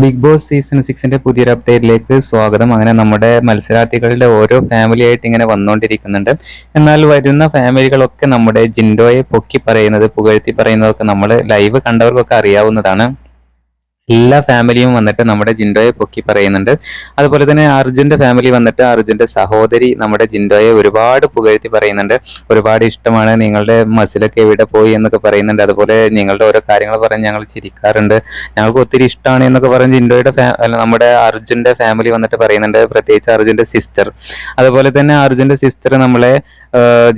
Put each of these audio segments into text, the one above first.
Big boss season സിക്സിന്റെ പുതിയൊരു അപ്ഡേറ്റിലേക്ക് സ്വാഗതം. അങ്ങനെ നമ്മുടെ മത്സരാർത്ഥികളുടെ ഓരോ ഫാമിലി ആയിട്ട് ഇങ്ങനെ വന്നുകൊണ്ടിരിക്കുന്നുണ്ട്. എന്നാൽ വരുന്ന ഫാമിലികളൊക്കെ നമ്മുടെ ജിൻഡോയെ പൊക്കി പറയുന്നത് പുകഴ്ത്തി പറയുന്നതൊക്കെ നമ്മൾ ലൈവ് കണ്ടവർക്കൊക്കെ അറിയാവുന്നതാണ്. എല്ലാ ഫാമിലിയും വന്നിട്ട് നമ്മുടെ ജിൻഡോയെ പൊക്കി പറയുന്നുണ്ട്. അതുപോലെ തന്നെ അർജുന്റെ ഫാമിലി വന്നിട്ട് അർജുന്റെ സഹോദരി നമ്മുടെ ജിൻഡോയെ ഒരുപാട് പുകഴ്ത്തി പറയുന്നുണ്ട്. ഒരുപാട് ഇഷ്ടമാണ് നിങ്ങളുടെ മസിലൊക്കെ എവിടെ പോയി എന്നൊക്കെ പറയുന്നുണ്ട്. അതുപോലെ നിങ്ങളുടെ ഓരോ കാര്യങ്ങൾ പറഞ്ഞ് ഞങ്ങൾ ചിരിക്കാറുണ്ട്. ഞങ്ങൾക്ക് ഒത്തിരി ഇഷ്ടമാണ് എന്നൊക്കെ പറഞ്ഞ് ജിൻഡോയുടെ നമ്മുടെ അർജുന്റെ ഫാമിലി വന്നിട്ട് പറയുന്നുണ്ട്. പ്രത്യേകിച്ച് അർജുന്റെ സിസ്റ്റർ. അതുപോലെ തന്നെ അർജുന്റെ സിസ്റ്റർ നമ്മളെ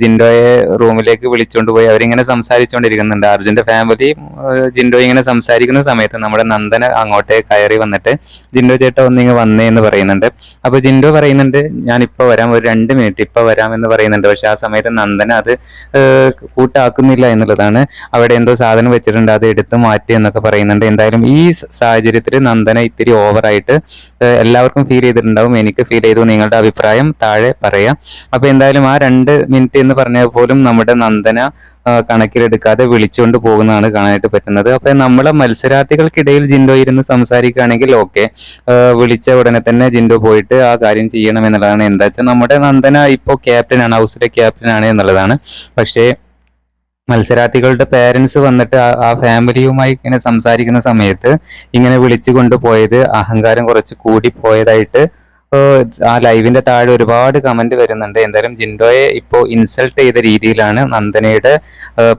ജിൻഡോയെ റൂമിലേക്ക് വിളിച്ചുകൊണ്ട് പോയി അവരിങ്ങനെ സംസാരിച്ചുകൊണ്ടിരിക്കുന്നുണ്ട്. അർജുന്റെ ഫാമിലി ജിൻഡോ ഇങ്ങനെ സംസാരിക്കുന്ന സമയത്ത് നമ്മുടെ നന്ദന അങ്ങോട്ടേ കയറി വന്നിട്ട് ജിൻഡോ ചേട്ടാ ഒന്നിങ്ങ് വന്നേ എന്ന് പറയുന്നുണ്ട്. അപ്പൊ ജിൻഡോ പറയുന്നുണ്ട് ഞാൻ ഇപ്പൊ വരാം ഒരു രണ്ട് മിനിറ്റ് ഇപ്പൊ വരാം എന്ന് പറയുന്നുണ്ട്. പക്ഷെ ആ സമയത്ത് നന്ദന അത് കൂട്ടാക്കുന്നില്ല എന്നുള്ളതാണ്. അവിടെ എന്തോ സാധനം വെച്ചിട്ടുണ്ട് അത് എടുത്ത് മാറ്റി എന്നൊക്കെ പറയുന്നുണ്ട്. എന്തായാലും ഈ സാഹചര്യത്തിൽ നന്ദന ഇത്തിരി ഓവറായിട്ട് എല്ലാവർക്കും ഫീൽ ചെയ്തിട്ടുണ്ടാവും. എനിക്ക് ഫീൽ ചെയ്തു നിങ്ങളുടെ അഭിപ്രായം താഴെ പറയാം. അപ്പൊ എന്തായാലും ആ രണ്ട് മിനിറ്റ് എന്ന് പറഞ്ഞ പോലും നമ്മുടെ നന്ദന കണക്കിലെടുക്കാതെ വിളിച്ചുകൊണ്ട് പോകുന്നതാണ് കാണാനായിട്ട് പറ്റുന്നത്. അപ്പൊ നമ്മളെ മത്സരാർത്ഥികൾക്കിടയിൽ ജിൻഡോ ഇരുന്ന് സംസാരിക്കുകയാണെങ്കിൽ ഓക്കെ. വിളിച്ച ഉടനെ തന്നെ ജിൻഡോ പോയിട്ട് ആ കാര്യം ചെയ്യണം എന്നുള്ളതാണ് എന്താ വെച്ചാൽ നമ്മുടെ നന്ദന ഇപ്പോൾ ക്യാപ്റ്റനാണ് ഹൗസിലെ ക്യാപ്റ്റനാണ് എന്നുള്ളതാണ്. പക്ഷേ മത്സരാർത്ഥികളുടെ പേരൻസ് വന്നിട്ട് ആ- ഫാമിലിയുമായി ഇങ്ങനെ സംസാരിക്കുന്ന സമയത്ത് ഇങ്ങനെ വിളിച്ചു കൊണ്ടുപോയത് അഹങ്കാരം കുറച്ച് കൂടി പോയതായിട്ട് ആ ലൈവിന്റെ താഴെ ഒരുപാട് കമന്റ് വരുന്നുണ്ട്. എന്തായാലും ജിൻഡോയെ ഇപ്പോ ഇൻസൾട്ട് ചെയ്ത രീതിയിലാണ് നന്ദനയുടെ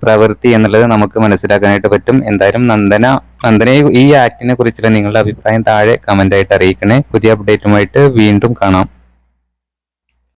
പ്രവൃത്തി എന്നുള്ളത് നമുക്ക് മനസ്സിലാക്കാനായിട്ട് പറ്റും. എന്തായാലും നന്ദന നന്ദനയെ ഈ ആക്ടിനെ കുറിച്ചുള്ള നിങ്ങളുടെ അഭിപ്രായം താഴെ കമന്റ് ആയിട്ട് അറിയിക്കണേ. പുതിയ അപ്ഡേറ്റുമായിട്ട് വീണ്ടും കാണാം.